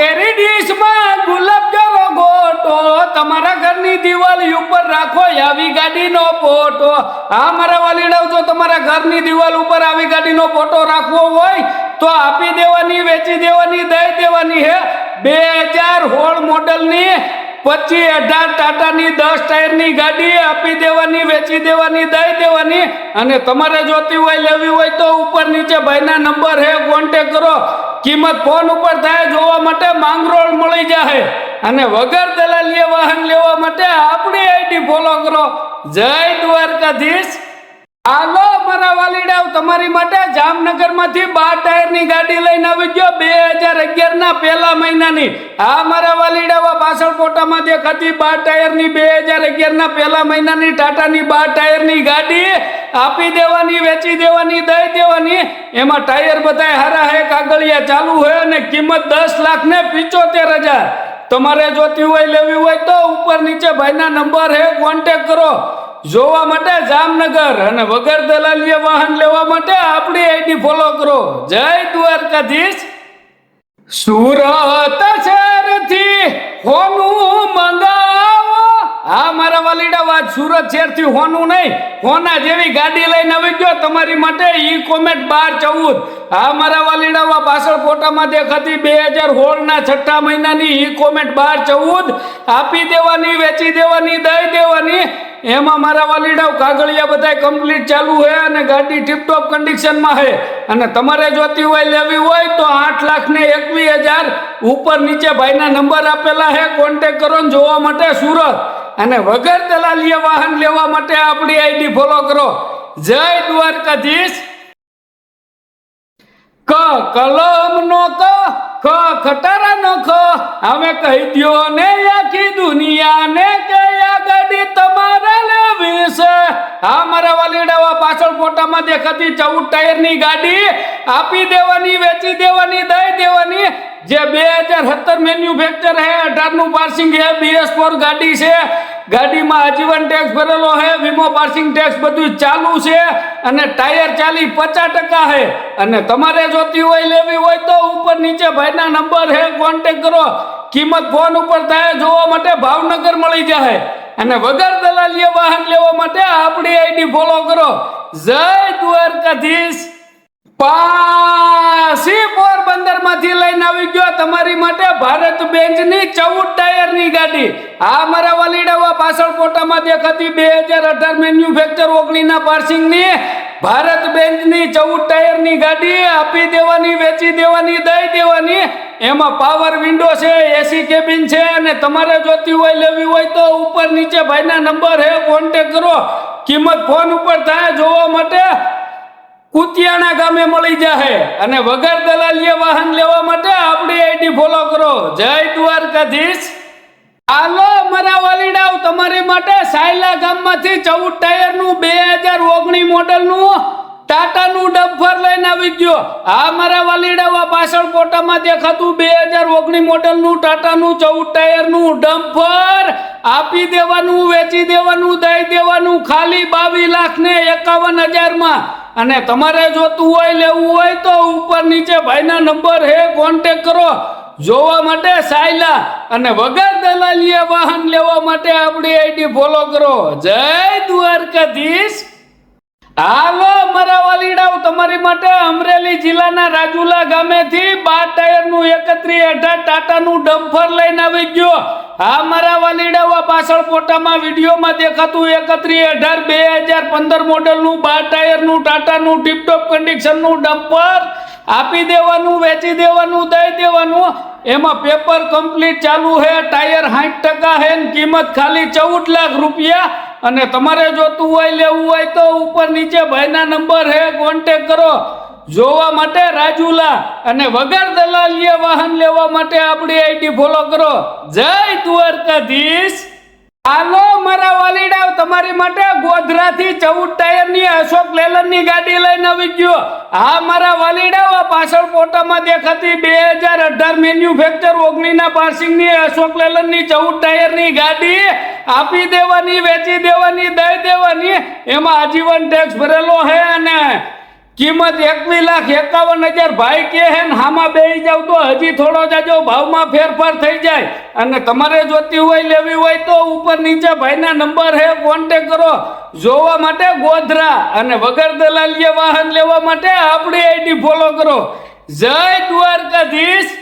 કેરી ડીશમાં ગુલાબ જરો ગોટો. તમારા ઘરની દિવાળી ઉપર રાખો આવી ગાડીનો ફોટો. આ મારા વાલીડાવ જો તમારા ઘરની દિવાલ ઉપર આવી ગાડીનો ફોટો રાખવો હોય, તો આપી દેવાની, વેચી દેવાની, દઈ દેવાની હે. બે હજાર હોળ મોડલની પચીસ અઢાર ટાટાની દસ ટાયરની ગાડી આપી દેવાની, વેચી દેવાની, દઈ દેવાની. અને તમારે જોતી હોય, લેવી હોય, તો ઉપર નીચે ભાઈના નંબર હે કોન્ટેક કરો. કિંમત ફોન ઉપર થાય જોવા માટે માંગરોળ મળી જાય અને વગર દલાલીએ વાહન લેવા માટે આપણી આઈડી ફોલો કરો. જય દ્વારકાધીશ. હાલો, મારા વાલીડાઓ તમારી માટે જામનગરમાંથી બાર ટાયરની ગાડી લઈને આવી ગયો બે હજાર અગિયારના પહેલા મહિનાની. આ મારા વાલીડાઓ પાછળ ફોટામાં દેખાતી બાર ટાયરની બે હજાર અગિયારના પહેલા મહિનાની ટાટાની બાર ટાયરની ગાડી. આપી દેવાની, વેચી દેવાની, દઈ દેવાની. એમાં ટાયર બધા હારા હે, કાગળિયા ચાલુ હોય અને કિંમત દસ લાખ ને પિચોતેર હજાર. તમારે જોતી હોય, લેવી હોય તો ઉપર નીચે ભાઈના નંબર હે કોન્ટેક કરો. જોવા માટે જામનગર અને વગર દલાલીએ વાહન લેવા માટે આપણી આઈડી ફોલો કરો. જય દ્વારકાધીશ. સુરત શહેરથી હોનું મારા વાલીડા સુરત શહેરથી હોનું નહીં. હોના જેવી ગાડી લઈને આવી ગયો. તમારી માટે ઈ કોમેન્ટ બાર ચૌદ. હા મારા વાલીડાવા પાછળ ફોટામાં દેખાતી બે હજાર હોળના છઠ્ઠા મહિનાની ઈ કોમેન્ટ બાર ચૌદ. આપી દેવાની, વેચી દેવાની, દઈ દેવાની. એમાં મારા વાલીડાવ કાગળિયા બધા કમ્પ્લીટ ચાલુ છે અને ગાડી ટીપટોપ કન્ડિશનમાં છે અને તમારે જોતી હોય, લેવી હોય તો આઠ લાખ ને એકવીસ હજાર. ઉપર નીચે ભાઈના નંબર આપેલા છે કોન્ટેક કરો ને જોવા માટે સુરત. અને વગર દલાલીએ વાહન લેવા માટે આપણી આઈડી ફોલો કરો. જય દ્વારકાધીશ. ક કલમ નો ક, ખ ખટારા નો ખ. અમે કહી દ્યો ને આખી દુનિયા ને કે આ ગાડી તમારે લેવી છે. આ મારા વાલીડાવા પાછળ ફોટામાં દેખાતી ચૌદ ટાયરની ગાડી આપી દેવાની, વેચી દેવાની, દઈ દેવાની. જે બે હજાર સત્તર મેન્યુફેક્ચર હે અઢારનું પાર્સિંગ હે બીએસ ફોર ગાડી છે. ગાડીમાં આજીવન ટેક્સ ભરેલો હે, વીમો પાર્સિંગ ટેક્સ બધું ચાલુ છે અને ટાયર ચાલી પચાસ ટકા હે. અને તમારે જોતી હોય, લેવી હોય તો ઉપર નીચે ભાઈના નંબર હે કોન્ટેક કરો. કિંમત ફોન ઉપર થાય, જોવા માટે ભાવનગર મળી જાય અને વગર દલાલીએ વાહન લેવા માટે આપણી આઈડી ફોલો કરો. જય દ્વારકાધીશ. પાસી પોરબંદરમાંથી લઈને આવી ગયો. તમારી માટે ભારત બેન્ચની ચૌદ ટાયરની ગાડી. આ મારા વલીડાવા પાછળ ફોટામાં દેખાતી બે હજાર અઢાર મેન્યુફેક્ચર ઓગણીના પાર્સિંગની ભારત બેન્ચની ચૌદ ટાયરની ગાડી આપી દેવાની, વેચી દેવાની, દઈ દેવાની. એમાં પાવર વિન્ડો છે એસી કેબિન છે અને તમારે જોતી હોય, લેવી હોય તો ઉપર નીચે ભાઈના નંબર હે કોન્ટેક કરો. કિંમત ફોન ઉપર થાય, જોવા માટે કુતિયાણા ગામે મળી જાહે. અને વગર દલાલીએ વાહન લેવા માટે આપણી આઈડી ફોલો કરો. જય દ્વારકાધીશ. હાલો, મારા વાલીડાઓ, તમારી માટે સાયલા ગામમાંથી ચૌદ ટાયરનું બે હજાર ઓગણી મોડલનું ટાટાનું ડમ્ફર લઈને આવી ગયો. આ મારા વાલીડાઓ પાછળ ફોટામાં દેખાતું બે હજાર ઓગણી મોડલનું ટાટાનું ચૌદ ટાયરનું ડમ્ફર આપી દેવાનું, વેચી દેવાનું, દઈ દેવાનું, ખાલી બાવીસ લાખ ને એકાવન હજારમાં. અને તમારે જોતું હોય, લેવું હોય તો ઉપર નીચે ભાઈના નંબર હે કોન્ટેક કરો. જોવા માટે સાયલા. અને વગર દલાલીએ વાહન લેવા માટે આપણી આઈડી ફોલો કરો. જય દ્વારકાધીશ. હાલો, મારા વાલીડાઓ, તમારી માટે અમરેલી જિલ્લાના રાજુલા ગામેથી બાર ટાયરનું એકત્રી અઢાર ટાટાનું ડમ્ફર લઈને આવી ગયો. હા, મારા વાલીડાવા પાછળ ફોટામાં વિડીયોમાં દેખાતું એકત્રી અઢાર બે હજાર પંદર મોડલનું બાર ટાયરનું, ટાટાનું, ટીપટોપ કન્ડિશનનું ડમ્પર આપી દેવાનું, વેચી દેવાનું, દઈ દેવાનું. એમાં પેપર કમ્પ્લીટ ચાલુ છે ટાયર સાઠ ટકા છે કિંમત ખાલી ચૌદ લાખ રૂપિયા. અને તમારે જોતું હોય, લેવું હોય તો ઉપર નીચે ભાઈના નંબર હે કોન્ટેક કરો. જોવા માટે રાજુલા અને વગર દલાલીએ વાહન લેવા માટે આપણી આઈડી ફોલો કરો. જય દ્વારકાધીશ. હાલો, મારા વાલીડાવ, તમારી માટે ગોધરાથી ચૌદ ટાયરની અશોક લેલનની ગાડી લઈને આવી ગયો. હા, મારા વાલીડાવ, આ પાછળ ફોટામાં દેખાતી બે હજાર અઢાર મેન્યુફેક્ચર ઓગણીના પાર્સિંગની અશોક લેલનની ચૌદ ટાયરની ગાડી આપી દેવાની, વેચી દેવાની, દઈ દેવાની, એમાં આજીવન ટેક્સ ભરેલો છે અને કિંમત એકવીસ લાખ એકાવન હજાર ભાઈ કે હે ને, હામાં બે જાવ તો હજી થોડો જાજો ભાવમાં ફેરફાર થઈ જાય. અને તમારે જોતી હોય, લેવી હોય તો ઉપર નીચે ભાઈના નંબર હે કોન્ટેક કરો. જોવા માટે ગોધરા અને વગર દલાલીએ વાહન લેવા માટે આપણી આઈડી ફોલો કરો. જય દ્વારકાધીશ.